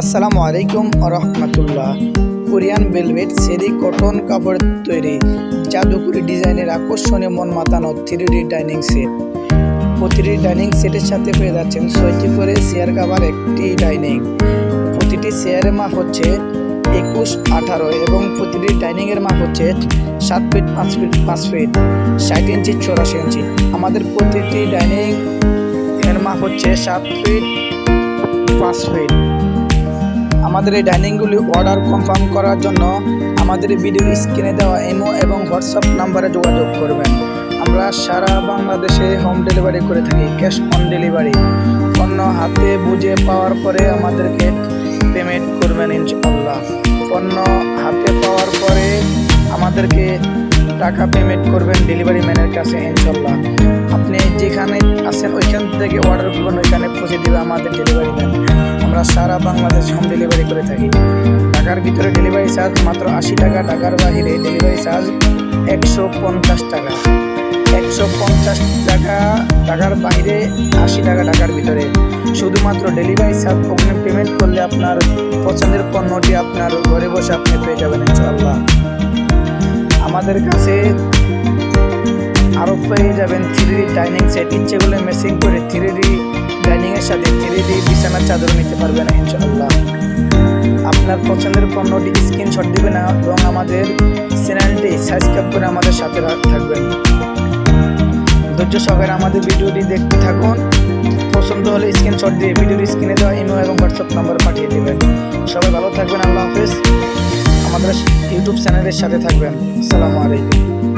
আসসালামু আলাইকুম রহমতুল্লাহ কোরিয়ান ভেলভেট সেরি কটন কাপড় তৈরি। জাদুকরি ডিজাইনের আকর্ষণীয় মন মাতানো থ্রি ডি ডাইনিং সেট প্রতিটি ডাইনিং সেটের সাথে পেয়ে যাচ্ছেন ছয়টি করে চেয়ার কাভার একটি ডাইনিং প্রতিটি চেয়ারের মাপ হচ্ছে একুশ, আঠারো এবং প্রতিটি ডাইনিংয়ের মাপ হচ্ছে সাত ফিট পাঁচ ফিট পাঁচ ফিট ষাট ইঞ্চি চৌরাশি ইঞ্চি আমাদের প্রতিটি ডাইনিং এর মাপ হচ্ছে সাত ফিট পাঁচ ফিট আমাদের এই ডাইনিংগুলি অর্ডার কনফার্ম করার জন্য আমাদের ভিডিও স্ক্রিনে দেওয়া এমও এবং হোয়াটসঅ্যাপ নাম্বারে যোগাযোগ করবেন। আমরা সারা বাংলাদেশে হোম ডেলিভারি করে থাকি, ক্যাশ অন ডেলিভারি। অন্য হাতে বুঝে পাওয়ার পরে আমাদেরকে আমাদেরকে টাকা পেমেন্ট করবেন ডেলিভারি ম্যানের কাছে ইনশাল্লাহ আপনি যেখানে আছেন ওইখান থেকে অর্ডার করবেন, ওইখানে পৌঁছে দেবে আমাদের ডেলিভারি ম্যান আমরা সারা বাংলাদেশ হোম ডেলিভারি করে থাকি। ঢাকার ভিতরে ডেলিভারি চার্জ মাত্র আশি টাকা, ঢাকার বাইরে ডেলিভারি চার্জ একশো পঞ্চাশ টাকা। একশো পঞ্চাশ টাকা টাকার বাইরে আশি টাকা টাকার ভিতরে। শুধুমাত্র ডেলিভারি চার্জ ওখানে পেমেন্ট করলে আপনার পছন্দের পণ্যটি আপনার ঘরে বসে আপনি পেয়ে যাবেন ইনশাআল্লাহ। আমাদের কাছে আরও পেয়ে যাবেন থ্রি ডাইনিং সেট ইচ্ছে করলে মেসিং করে থ্রি ডাইনিংয়ের সাথে থ্রি বিছানার চাদর নিতে পারবেন ইনশাআল্লাহ। আপনার পছন্দের পণ্যটি স্ক্রিনশট দিবেন এবং আমাদের চ্যানেলটি সাবস্ক্রাইব করে আমাদের সাথে থাকবেন। ধৈর্য সহকারে আমাদের ভিডিওটি দেখতে থাকুন। পছন্দ হলে স্ক্রিনশট দিয়ে ভিডিওর স্ক্রিনে দেওয়া ইমো এবং হোয়াটসঅ্যাপ নাম্বার পাঠিয়ে দেবেন। সবাই ভালো থাকবেন, আল্লাহ হাফেজ। আমাদের ইউটিউব চ্যানেলের সাথে থাকবেন। আসসালামু আলাইকুম।